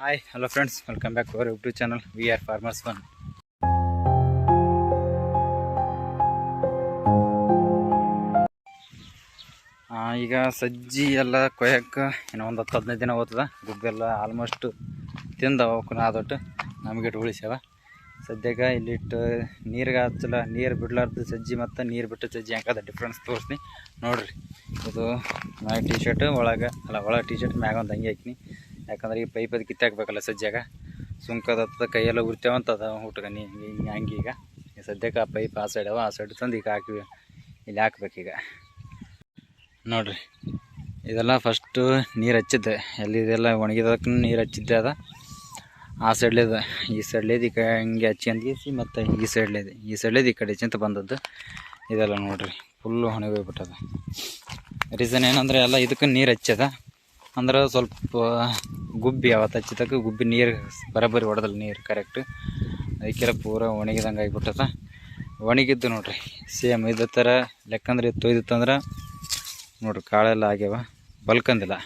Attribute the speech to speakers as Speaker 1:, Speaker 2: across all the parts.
Speaker 1: Hi hello friends welcome back our YouTube channel we are farmers one ಈಗ ಸಜ್ಜಿ ಎಲ್ಲ ಕೊಯ್ಯಕ್ಕೆ ಇನ್ನೂ ಒಂದು ಹತ್ತು ಹದಿನೈದು ದಿನ ಓದ್ತದ ಗುಬ್ಬೆಲ್ಲ ಆಲ್ಮೋಸ್ಟ್ ತಿಂದ ಅವಕ್ಕೂ ಆದೊಟ್ಟು ಇಟ್ಟು ಉಳಿಸ್ಯಾವ. ಸದ್ಯಕ್ಕೆ ಇಲ್ಲಿಟ್ಟು ನೀರಿಗೆ ಹಚ್ಚಲ್ಲ ನೀರು ಬಿಡ್ಲಾರ್ದು ಸಜ್ಜಿ ಮತ್ತು ನೀರು ಬಿಟ್ಟು ಸಜ್ಜಿ ಹಾಕದ ಡಿಫ್ರೆನ್ಸ್ ತೋರಿಸ್ತೀನಿ ನೋಡಿರಿ, ಇದು ಮ್ಯಾಗ ಟೀ ಶರ್ಟ್ ಒಳಗೆ, ಅಲ್ಲ ಒಳಗೆ ಟೀ ಶರ್ಟ್ ಮ್ಯಾಗ ಒಂದು ಅಂಗಿ ಹಾಕಿನಿ. ಯಾಕಂದ್ರೆ ಈ ಪೈಪ್ ಅದು ಕಿತ್ತಾಕ್ಬೇಕಲ್ಲ ಸಜ್ಜಾಗ ಸುಂಕದ ಕೈಯೆಲ್ಲ ಉರ್ತೇವಂತದ ಹುಟ್ಕನಿ ಹಿಂಗೆ ಹಂಗೆ ಈಗ. ಸದ್ಯಕ್ಕೆ ಆ ಪೈಪ್ ಆ ಸೈಡ್ ಅವ, ಆ ಸೈಡ್ ತಂದು ಈಗ ಹಾಕಿ ಇಲ್ಲಿ ಹಾಕ್ಬೇಕೀಗ ನೋಡ್ರಿ, ಇದೆಲ್ಲ ಫಸ್ಟು ನೀರು ಹಚ್ಚಿದ್ದೆ. ಎಲ್ಲಿ ಇದೆಲ್ಲ ಒಣಗಿದಕ್ಕೆ ನೀರು ಹಚ್ಚಿದ್ದೆ ಅದ. ಆ ಸೈಡ್ಲೇದ ಈ ಸೈಡ್ಲೇದು ಈ ಕಡೆ ಹಿಂಗೆ ಹಚ್ಕೊಂಡ್ಗೀಸಿ ಮತ್ತು ಈ ಸೈಡ್ಲೇದು ಈ ಸೈಡ್ಲೇದು ಈ ಕಡೆ ಹಚ್ಚಿಂತ ಬಂದದ್ದು. ಇದೆಲ್ಲ ನೋಡ್ರಿ ಫುಲ್ಲು ಒಣಗೋಗ್ಬಿಟ್ಟದ ರೀಸನ್ ಏನಂದ್ರೆ ಎಲ್ಲ ಇದಕ್ಕೆ ನೀರು ಹಚ್ಚದ. ಅಂದ್ರೆ ಸ್ವಲ್ಪ ಗುಬ್ಬಿ ಯಾವತ್ತು ಹಚ್ಚಿದಕ್ಕೆ ಗುಬ್ಬಿ ನೀರು ಬರೋಬ್ಬರಿ ಹೊಡೆದಲ್ಲ ನೀರು ಕರೆಕ್ಟ್ ಅದಕ್ಕೆಲ್ಲ ಪೂರ ಒಣಗಿದಂಗೆ ಆಗಿಬಿಟ್ಟದ. ಒಣಗಿದ್ದು ನೋಡ್ರಿ ಸೇಮ್ ಇದೇ ಥರ ಲೆಕ್ಕಂದ್ರೆ ತೊಯ್ದಿತ್ತಂದ್ರೆ ನೋಡ್ರಿ ಕಾಳೆಲ್ಲ ಆಗ್ಯಾವ, ಬಲ್ಕಂದಿಲ್ಲ.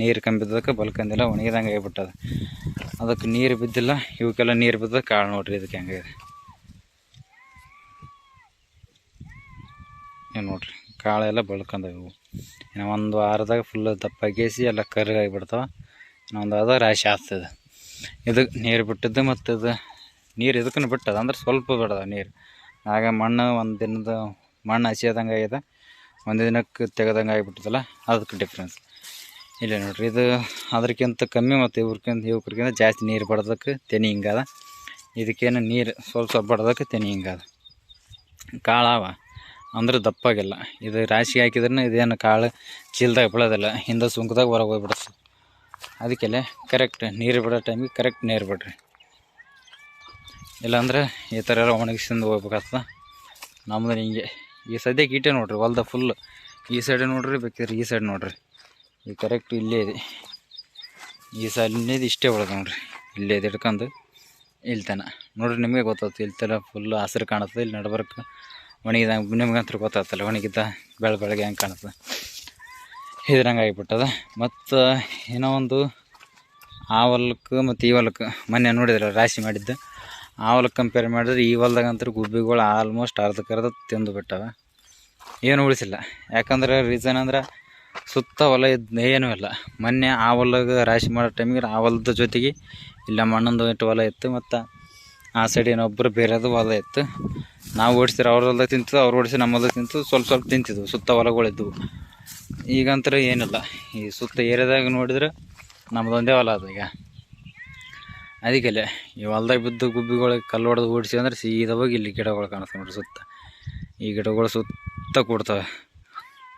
Speaker 1: ನೀರು ಕಂಬಿದ್ದಕ್ಕೆ ಬಲ್ಕಂದಿಲ್ಲ, ಒಣಗಿದಂಗೆ ಆಗಿಬಿಟ್ಟದ. ಅದಕ್ಕೆ ನೀರು ಬಿದ್ದಿಲ್ಲ, ಇವಕ್ಕೆಲ್ಲ ನೀರು ಬಿದ್ದ ಕಾಳು ನೋಡ್ರಿ ಇದಕ್ಕೆ ಹೆಂಗಿದೆ ಏನು ನೋಡ್ರಿ, ಕಾಳೆಲ್ಲ ಬಳ್ಕಂದವು. ಇನ್ನು ಒಂದು ವಾರದಾಗ ಫುಲ್ ದಪ್ಪಾಗೇಸಿ ಎಲ್ಲ ಕರ್ಗಾಗಿಬಿಡ್ತಾವ. ಇನ್ನೊಂದು ವಾರದಾಗ ರಾಶಿ ಆಗ್ತದೆ. ಇದಕ್ಕೆ ನೀರು ಬಿಟ್ಟಿದ್ದು ಮತ್ತು ಇದು ನೀರು ಇದಕ್ಕೂ ಬಿಟ್ಟದ? ಅಂದ್ರೆ ಸ್ವಲ್ಪ ಬಿಡದ ನೀರು. ಆಗ ಮಣ್ಣು ಒಂದು ದಿನದ ಮಣ್ಣು ಹಸಿಯದಂಗೆ ಆಗಿದೆ. ಒಂದು ದಿನಕ್ಕೆ ತೆಗೆದಂಗೆ ಆಗಿಬಿಟ್ಟದಲ್ಲ ಅದಕ್ಕೆ ಡಿಫ್ರೆನ್ಸ್ ಇಲ್ಲ ನೋಡ್ರಿ, ಇದು ಅದಕ್ಕಿಂತ ಕಮ್ಮಿ ಮತ್ತು ಇವ್ರಕ್ಕಿಂತ ಇವ್ರಕ್ಕಿಂತ ಜಾಸ್ತಿ ನೀರು ಬಡ್ದಕ್ಕೆ ತೆನಿ ಹಿಂಗದ. ಇದಕ್ಕೇನು ನೀರು ಸ್ವಲ್ಪ ಸ್ವಲ್ಪ ಬಡ್ದಕ್ಕೆ ತೆನಿ ಹಿಂಗದ. ಕಾಳವ. ಅಂದ್ರೆ ದಪ್ಪಾಗಿಲ್ಲ. ಇದು ರಾಶಿ ಹಾಕಿದ್ರೆ ಇದೇನು ಕಾಳು ಚೀಲ್ದಾಗ ಬೀಳೋದಿಲ್ಲ. ಹಿಂದೆ ಸುಂಕದಾಗ ಹೊರಗೆ ಹೋಗ್ಬಿಡ್ತು ಅದಕ್ಕೆಲ್ಲ ಕರೆಕ್ಟ್ ನೀರು ಬಿಡೋ ಟೈಮಿಗೆ ಕರೆಕ್ಟ್ ನೀರು ಬಿಡ್ರಿ. ಇಲ್ಲಾಂದ್ರೆ ಈ ಥರ ಎಲ್ಲ ಒಣಗಿಸಿಂದ ಹೋಗ್ಬೇಕಾಗ್ತದೆ. ನಮ್ದು ಹಿಂಗೆ. ಈ ಸದ್ಯಕ್ಕೆ ಇಟ್ಟೆ ನೋಡ್ರಿ, ಹೊಲ್ದ ಫುಲ್ ಈ ಸೈಡ್ ನೋಡ್ರಿ, ಬೇಕಿದ್ರೆ ಈ ಸೈಡ್ ನೋಡ್ರಿ. ಈ ಕರೆಕ್ಟ್ ಇಲ್ಲೇ ಇದೆ. ಈ ಸೈಡ್ನೇದು ಇಷ್ಟೇ ಬಿಡೋದು ನೋಡ್ರಿ. ಇಲ್ಲೇ ಇದು ಹಿಡ್ಕೊಂಡು ಇಲ್ಲಿ ತನ ನೋಡ್ರಿ ನಿಮಗೆ ಗೊತ್ತಾಗ್ತದೆ ಇಲ್ಲಿ ತನ ಫುಲ್ ಹಸಿರು ಕಾಣುತ್ತೆ, ಇಲ್ಲಿ ನಡ್ಬರ್ಕ. ಒಣಗಿದ ನಿಮ್ಗಂತೂ ಗೊತ್ತಾಗ್ತಲ್ಲ ಒಣಗಿದ್ದ ಬೆಳ ಬೆಳಗ್ಗೆ ಹೆಂಗೆ ಕಾಣುತ್ತೆ? ಇದ್ರಂಗೆ ಆಗಿಬಿಟ್ಟದ. ಮತ್ತು ಏನೋ ಒಂದು ಆ ಹೊಲಕ್ಕೆ ಮತ್ತು ಈ ಹೊಲಕ್ಕೆ ಮೊನ್ನೆ ನೋಡಿದ್ರೆ ರಾಶಿ ಮಾಡಿದ್ದು. ಆ ಹೊಲಕ್ಕೆ ಕಂಪೇರ್ ಮಾಡಿದ್ರೆ ಈ ಹೊಲ್ದಾಗಂತೂ ಗುಬ್ಬಿಗಳು ಆಲ್ಮೋಸ್ಟ್ ಅರ್ಧಕ್ಕರ್ಧ ತಿಂದು ಬಿಟ್ಟವೆ. ಏನು ಉಳಿಸಿಲ್ಲ. ಯಾಕಂದ್ರೆ ರೀಸನ್ ಅಂದ್ರೆ ಸುತ್ತ ಹೊಲ ಇದ್ದು ಏನೂ ಇಲ್ಲ. ಮೊನ್ನೆ ಆ ಹೊಲಗ ರಾಶಿ ಮಾಡೋ ಟೈಮಿಗೆ ಆ ಹೊಲದ ಜೊತೆಗೆ ಇಲ್ಲ ಮಣ್ಣೊಂದು ಇಟ್ಟು ಹೊಲ ಇತ್ತು, ಮತ್ತು ಆ ಸೈಡ್ ಏನೊಬ್ಬರು ಬೇರೆದು ಹೊಲ ಇತ್ತು. ನಾವು ಓಡಿಸ್ತಾರೆ ಅವ್ರ ಹೊಲ್ದಾಗ ತಿಂತಿದ್ದು ಅವ್ರು ಓಡಿಸಿ ನಮ್ಮ ಹೊಲ್ದಾಗ ತಿಂತು ಸ್ವಲ್ಪ ಸ್ವಲ್ಪ ತಿಂತಿದ್ವು, ಸುತ್ತ ಹೊಲಗಳಿದ್ವು ಈಗಂತರ ಏನಿಲ್ಲ, ಈ ಸುತ್ತ ಏರಿಯಾದಾಗ ನೋಡಿದ್ರೆ ನಮ್ಮದೊಂದೇ ಹೊಲ ಅದು ಈಗ. ಅದಕ್ಕೆ ಈ ಹೊಲ್ದಾಗ ಬಿದ್ದು ಗುಬ್ಬಿಗಳಿಗೆ ಕಲ್ಲು ಹೊಡೆದು ಓಡಿಸಿ ಅಂದ್ರೆ ಸೀದಾ ಹೋಗಿ ಇಲ್ಲಿ ಗಿಡಗಳು ಕಾಣಿಸ್ತಾ ನೋಡ್ರಿ ಸುತ್ತ. ಈ ಗಿಡಗಳು ಸುತ್ತ ಕೊಡ್ತವೆ.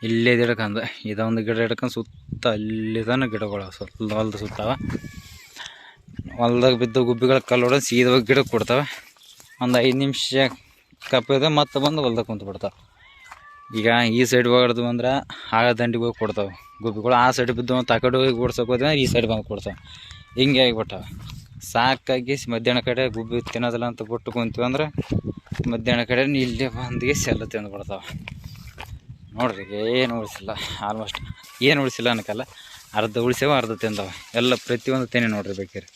Speaker 1: ಇಲ್ಲೇ ಹಿಡ್ಕಂದು ಇದೊಂದು ಗಿಡ ಹಿಡ್ಕೊಂಡು ಸುತ್ತ ಅಲ್ಲಿ ತನಕ ಗಿಡಗಳು ಸುತ್ತ ಹೊಲ್ದ ಸುತ್ತವ. ಹೊಲ್ದಾಗ ಬಿದ್ದು ಗುಬ್ಬಿಗಳ ಕಲ್ಲು ಹೊಡೆದು ಸೀದಾ ಹೋಗಿ ಗಿಡಕ್ಕೆ ಕೊಡ್ತವೆ. ಒಂದು ಐದು ನಿಮಿಷ ಕಪ್ಪಿದ ಮತ್ತೆ ಬಂದು ಹೊಲ್ದಾಗ ಕುಂತು ಬಿಡ್ತಾವೆ. ಈಗ ಈ ಸೈಡ್ ಹೊಡೆದು ಅಂದ್ರೆ ಆಗ ದಂಡಿಗೆ ಹೋಗಿ ಕೊಡ್ತಾವೆ. ಗುಬ್ಬಿಗಳು ಆ ಸೈಡ್ ಬಿದ್ದು ಆ ಕಡೆ ಹೋಗಿ ಓಡ್ಸೋಕೋದ್ರೆ ಈ ಸೈಡ್ ಬಂದು ಕೊಡ್ತಾವೆ. ಹಿಂಗೆ ಆಗಿಬಿಟ್ಟಾವೆ. ಸಾಕಾಗಿ ಮಧ್ಯಾಹ್ನ ಕಡೆ ಗುಬ್ಬಿ ತಿನ್ನೋದಿಲ್ಲ ಅಂತ ಬಿಟ್ಟು ಕುಂತೀವಿ ಅಂದ್ರೆ ಮಧ್ಯಾಹ್ನ ಕಡೆ ಇಲ್ಲೇ ಬಂದಿಗೆ ಸೆಲ್ಲ ತಿಂದು ಬಿಡ್ತಾವೆ. ನೋಡ್ರಿ, ಏನು ಉಳಿಸಿಲ್ಲ. ಆಲ್ಮೋಸ್ಟ್ ಏನು ಉಳಿಸಿಲ್ಲ ಅನ್ಕಲ್ಲ ಅರ್ಧ ಉಳಿಸ್ಯಾವ, ಅರ್ಧ ತಿಂದವ. ಎಲ್ಲ ಪ್ರತಿಯೊಂದು ತೆನೆ ನೋಡ್ರಿ ಬೇಕಿರಿ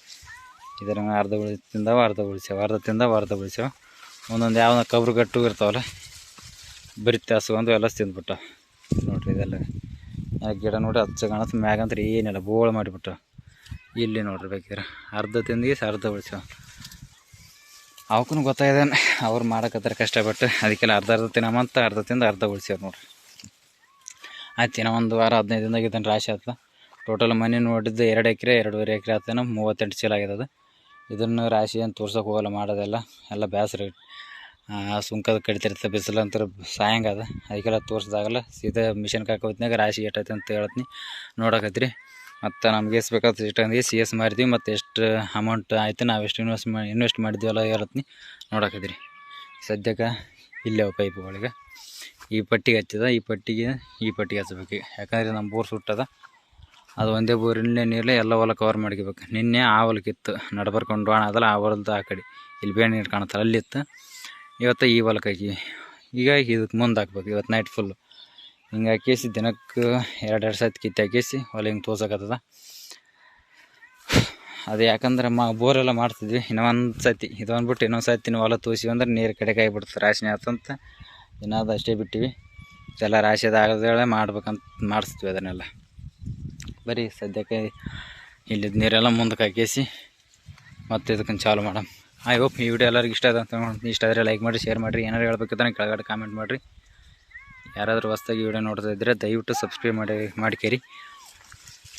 Speaker 1: ಇದರ ಅರ್ಧ ಉಳಿ ತಿಂದವ ಅರ್ಧ ಉಳಿಸ್ಯಾವ, ಅರ್ಧ ತಿಂದವ, ಅರ್ಧ ಉಳಿಸ್ಯಾವ. ಒಂದೊಂದು ಯಾವ ಕಬ್ರು ಗಟ್ಟು ಇರ್ತಾವಲ್ಲ, ಬರೀ ಹಸುಗಂದು ಎಲ್ಲ ತಿಂದ್ಬಿಟ್ಟ. ನೋಡ್ರಿ ಇದೆಲ್ಲ. ಗಿಡ ನೋಡಿ ಹಚ್ಚ ಕಾಣತ್ತೆ ಮ್ಯಾಗಂದ್ರೆ ಏನಿಲ್ಲ, ಬೋಳ ಮಾಡಿಬಿಟ್ಟ. ಇಲ್ಲಿ ನೋಡ್ರಿ ಬೇಕಿದ್ರೆ. ಅರ್ಧ ತಿಂದಿ ಅರ್ಧ ಉಳಿಸ ಅವಕ್ಕೂ ಗೊತ್ತಾಗಿದೆ ಅವ್ರು ಮಾಡಕತ್ತಾರೆ ಕಷ್ಟಪಟ್ಟು. ಅದಕ್ಕೆಲ್ಲ ಅರ್ಧ ಅರ್ಧ ತಿನ್ನಮಂತ ಅರ್ಧ ತಿಂದು ಅರ್ಧ ಉಳಿಸ್ಯಾರ ನೋಡ್ರಿ. ಆಯ್ತು ಇನ್ನೂ ಒಂದು ವಾರ, ಹದಿನೈದು ದಿನದಾಗ ಇದನ್ನು ರಾಶಿ ಆತ ಟೋಟಲ್ ಮನೆ ನೋಡಿದ್ದು ಎರಡು ಎಕರೆ, ಎರಡೂವರೆ ಎಕರೆ ಆತನ ಮೂವತ್ತೆಂಟು ಚೀಲ ಆಗ್ಯದ ಇದನ್ನು ರಾಶಿ ಏನು ತೋರ್ಸೋಕೆ ಹೋಗಲ್ಲ, ಮಾಡೋದೆಲ್ಲ. ಎಲ್ಲ ಬೇಸರ ಸುಂಕದ ಕಡಿತಿರ್ತದೆ ಬಿಸಿಲು ಅಂತಾರೆ ಸಾಯಂಗ ಅದ. ಅದಕ್ಕೆಲ್ಲ ತೋರಿಸ್ದಾಗಲ್ಲ, ಸೀದಾ ಮಿಷನ್ ಕಾಕೋತ್ನಾಗ ರಾಶಿ ಎಷ್ಟೈತೆ ಅಂತ ಹೇಳ್ತೀನಿ. ನೋಡಕತ್ರಿ. ಮತ್ತು ನಮ್ಗೆ ಎಷ್ಟು ಬೇಕಾದ್ರೆ ಇಷ್ಟಂದು ಸಿ ಎಸ್ ಮಾಡಿದ್ವಿ ಮತ್ತು ಎಷ್ಟು ಅಮೌಂಟ್ ಆಯ್ತು, ನಾವು ಎಷ್ಟು ಇನ್ವೆಸ್ಟ್ ಮಾಡಿ ಇನ್ವೆಸ್ಟ್ ಮಾಡಿದ್ವಲ್ಲ ಹೇಳತ್ನಿ. ನೋಡಕತ್ರಿ. ಸದ್ಯಕ್ಕೆ ಇಲ್ಲೇ ಪೈಪ್ಗಳಿಗೆ ಈ ಪಟ್ಟಿಗೆ ಹಚ್ಚದ, ಈ ಪಟ್ಟಿಗೆ ಈ ಪಟ್ಟಿಗೆ ಹಚ್ಚಬೇಕು ಯಾಕಂದರೆ ನಮ್ಮ ಬೋರ್ ಸುಟ್ಟದ. ಅದು ಒಂದೇ ಬೋರಿನ ನೀರಲ್ಲೇ ಎಲ್ಲ ಹೊಲ ಕವರ್ ಮಾಡ್ಕೋಬೇಕು ನಿನ್ನೆ ಆ ಹೊಲಕ್ಕಿತ್ತು ನಡ್ಬರ್ಕೊಂಡು ಹಣ, ಅದಲ್ಲ ಆ ಹೊಲದ ಆ ಕಡೆ. ಇಲ್ಲಿ ಬೇಳೆ ನೀರು ಕಾಣುತ್ತಲ್ಲ ಅಲ್ಲಿತ್ತು ಇವತ್ತು ಈ ಹೊಲಕ್ಕೆ ಹಾಕಿ ಈಗ ಇದಕ್ಕೆ ಮುಂದೆ ಹಾಕ್ಬೇಕು ಇವತ್ತು ನೈಟ್ ಫುಲ್ಲು ಹಿಂಗೆ ಹಾಕಿಸಿ, ದಿನಕ್ಕೆ ಎರಡೆರಡು ಎರಡು ಸತಿ ಕಿತ್ತು ಹಾಕಿಸಿ, ಹೊಲ ಹಿಂಗೆ ತೋರ್ಸಕತ್ತದ. ಅದು ಯಾಕಂದ್ರೆ ಮಾ, ಬೋರೆಲ್ಲ ಮಾಡ್ತಿದ್ವಿ ಇನ್ನೊಂದು ಸತಿ. ಇದೊಂದು ಬಿಟ್ಟು ಇನ್ನೊಂದು ಸತಿ ಹೊಲ ತೋಸಿವಿ ಅಂದ್ರೆ ನೀರು ಕಡೆಗೆ ಆಗಿಬಿಡ್ತದೆ ರಾಶಿನಿ ಆತಂತ. ಇನ್ನದು ಅಷ್ಟೇ ಬಿಟ್ಟಿವಿ. ಎಲ್ಲ ರಾಶಿ ಅದಾಗದೇ ಮಾಡ್ಬೇಕಂತ, ಮಾಡಿಸ್ತೀವಿ ಅದನ್ನೆಲ್ಲ. ಬರೀ ಸದ್ಯಕ್ಕೆ ಇಲ್ಲಿದ್ದ ನೀರೆಲ್ಲ ಮುಂದಕ್ಕೆ ಹಾಕಿಸಿ ಮತ್ತೆ ಇದಕ್ಕನ್ನು ಚಾಲು ಮಾಡೋಣ. ಐ ಹೋಪ್ ಈ ವಿಡಿಯೋ ಎಲ್ಲರಿಗೂ ಇಷ್ಟ ಆಯ್ತು ಅಂತ. ಇಷ್ಟ ಆದರೆ ಲೈಕ್ ಮಾಡಿ ಶೇರ್ ಮಾಡಿರಿ. ಏನಾರು ಹೇಳ್ಬೇಕಂದ್ರೆ ಕೆಳಗಡೆ ಕಾಮೆಂಟ್ ಮಾಡಿರಿ. ಯಾರಾದರೂ ಹೊಸ್ದಾಗಿ ವಿಡಿಯೋ ನೋಡ್ತಾ ಇದ್ದರೆ ದಯವಿಟ್ಟು ಸಬ್ಸ್ಕ್ರೈಬ್ ಮಾಡಿ, ಮಾಡ್ಕೇರಿ.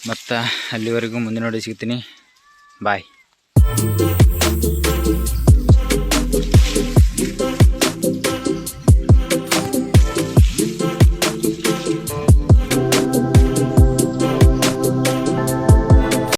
Speaker 1: ಮತ್ತು ಅಲ್ಲಿವರೆಗೂ ಮುಂದಿನ ನೋಡಿ ಸಿಗ್ತೀನಿ. ಬಾಯ್